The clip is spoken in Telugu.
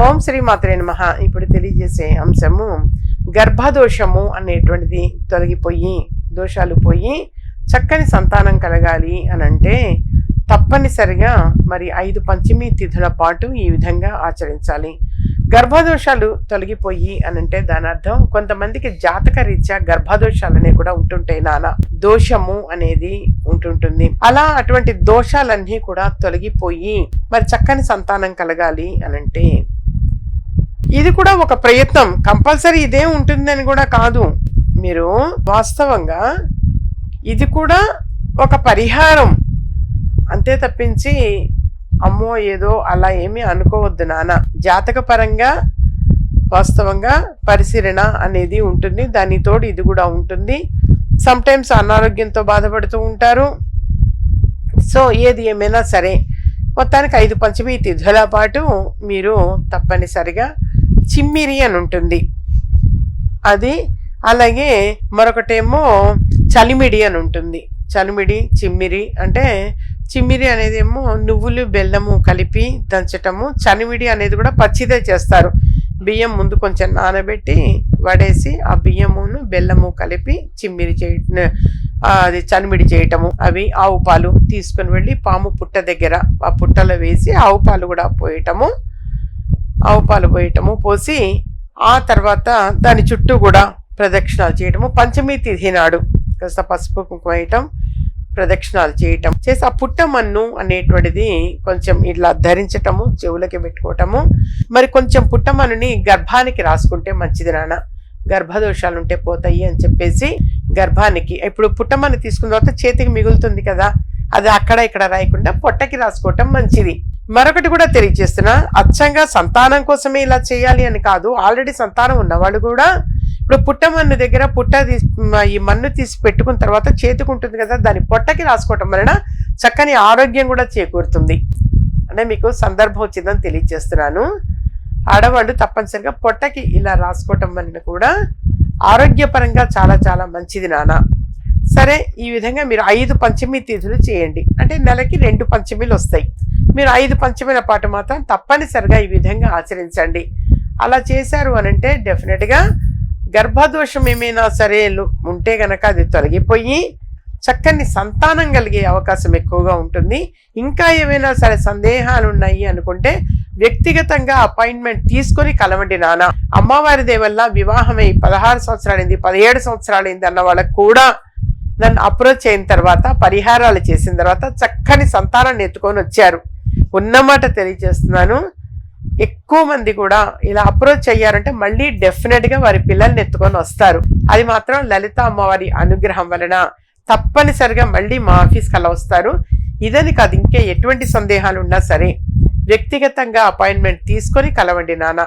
ఓం శ్రీ మాత్రే నమ. ఇప్పుడు తెలియజేసే అంశము గర్భదోషము అనేటువంటిది తొలగిపోయి దోషాలు పోయి చక్కని సంతానం కలగాలి అని అంటే తప్పనిసరిగా మరి ఐదు పంచమి తిథుల పాటు ఈ విధంగా ఆచరించాలి. గర్భదోషాలు తొలగిపోయి అని అంటే దాని అర్థం కొంతమందికి జాతక రీత్యా గర్భదోషాలు అనేవి కూడా ఉంటుంటాయి నాన్న దోషము అనేది ఉంటుంటుంది. అలా అటువంటి దోషాలన్నీ కూడా తొలగిపోయి మరి చక్కని సంతానం కలగాలి అనంటే ఇది కూడా ఒక ప్రయత్నం. కంపల్సరీ ఇదే ఉంటుందని కూడా కాదు. మీరు వాస్తవంగా ఇది కూడా ఒక పరిహారం. అంతే తప్పించి అమ్మో ఏదో అలా ఏమీ అనుకోవద్దు నాన్న. జాతక పరంగా వాస్తవంగా పరిశీలన అనేది ఉంటుంది. దానితోడు ఇది కూడా ఉంటుంది. సమ్టైమ్స్ అనారోగ్యంతో బాధపడుతూ ఉంటారు. సో ఏది ఏమైనా సరే మొత్తానికి ఐదు పంచమి తిథుల పాటు మీరు తప్పనిసరిగా చిమ్మిరి అని ఉంటుంది. అది అలాగే మరొకటేమో చలిమిడి అని ఉంటుంది. చలిమిడి చిమ్మిరి అంటే చిమ్మిరి అనేది ఏమో నువ్వులు బెల్లము కలిపి దంచటము. చలిమిడి అనేది కూడా పచ్చిదే చేస్తారు. బియ్యం ముందు కొంచెం నానబెట్టి వడేసి ఆ బియ్యమును బెల్లము కలిపి చిమ్మిరి చేయ అది చనిమిడి చేయటము. అవి ఆవు పాలు తీసుకుని వెళ్ళి పాము పుట్ట దగ్గర ఆ పుట్టలో వేసి ఆవు పాలు కూడా పోయటము. ఆవు పాలు పోయటము పోసి ఆ తర్వాత దాని చుట్టూ కూడా ప్రదక్షిణాలు చేయటము. పంచమి తిథి నాడు కాస్త పసుపు కుంకుమ వేయటం ప్రదక్షిణాలు చేయటం. చేసి ఆ పుట్టమన్ను అనేటువంటిది కొంచెం ఇట్లా ధరించటము చెవులకి పెట్టుకోవటము. మరి కొంచెం పుట్టమన్నుని గర్భానికి రాసుకుంటే మంచిది నాన్న. గర్భదోషాలు ఉంటే పోతాయి అని చెప్పేసి గర్భానికి ఇప్పుడు పుట్టమన్ను తీసుకున్న తర్వాత చేతికి మిగులుతుంది కదా అది అక్కడ ఇక్కడ రాయకుండా పొట్టకి రాసుకోవటం మంచిది. మరొకటి కూడా తెలియజేస్తున్నా అచ్చంగా సంతానం కోసమే ఇలా చేయాలి అని కాదు ఆల్రెడీ సంతానం ఉన్నవాళ్ళు కూడా ఇప్పుడు పుట్టమన్ను దగ్గర పుట్ట ఈ మన్ను తీసి పెట్టుకున్న తర్వాత చేతుకుంటుంది కదా దాని పొట్టకి రాసుకోవటం వలన చక్కని ఆరోగ్యం కూడా చేకూరుతుంది. అంటే మీకు సందర్భం వచ్చిందని తెలియజేస్తున్నాను. ఆడవాళ్ళు తప్పనిసరిగా పొట్టకి ఇలా రాసుకోవటం వలన కూడా ఆరోగ్యపరంగా చాలా చాలా మంచిది నాన్న. సరే ఈ విధంగా మీరు ఐదు పంచమి తిథులు చేయండి. అంటే నెలకి రెండు పంచమిలు వస్తాయి మీరు ఐదు పంచమైన పాటు మాత్రం తప్పనిసరిగా ఈ విధంగా ఆచరించండి. అలా చేశారు అని అంటే డెఫినెట్గా గర్భదోషం ఏమైనా సరే ఉంటే గనక అది తొలగిపోయి చక్కని సంతానం కలిగే అవకాశం ఎక్కువగా ఉంటుంది. ఇంకా ఏమైనా సరే సందేహాలు ఉన్నాయి అనుకుంటే వ్యక్తిగతంగా అపాయింట్మెంట్ తీసుకొని కలవండి నాన్న. అమ్మవారి దేవల్ల వివాహమై పదహారు సంవత్సరాలైంది పదిహేడు సంవత్సరాలైంది అన్న వాళ్ళకు కూడా నన్ను అప్రోచ్ అయిన తర్వాత పరిహారాలు చేసిన తర్వాత చక్కని సంతానాన్ని ఎత్తుకొని వచ్చారు. ఉన్నమాట తెలియజేస్తున్నాను. ఎక్కువ మంది కూడా ఇలా అప్రోచ్ అయ్యారంటే మళ్ళీ డెఫినెట్గా వారి పిల్లల్ని ఎత్తుకొని వస్తారు. అది మాత్రం లలిత అమ్మవారి అనుగ్రహం వలన తప్పనిసరిగా మళ్ళీ మా ఆఫీస్కి అలా వస్తారు. ఇదని కాదు ఇంకే ఎటువంటి సందేహాలు ఉన్నా సరే వ్యక్తిగతంగా అపాయింట్మెంట్ తీసుకొని కలవండి నాన్న.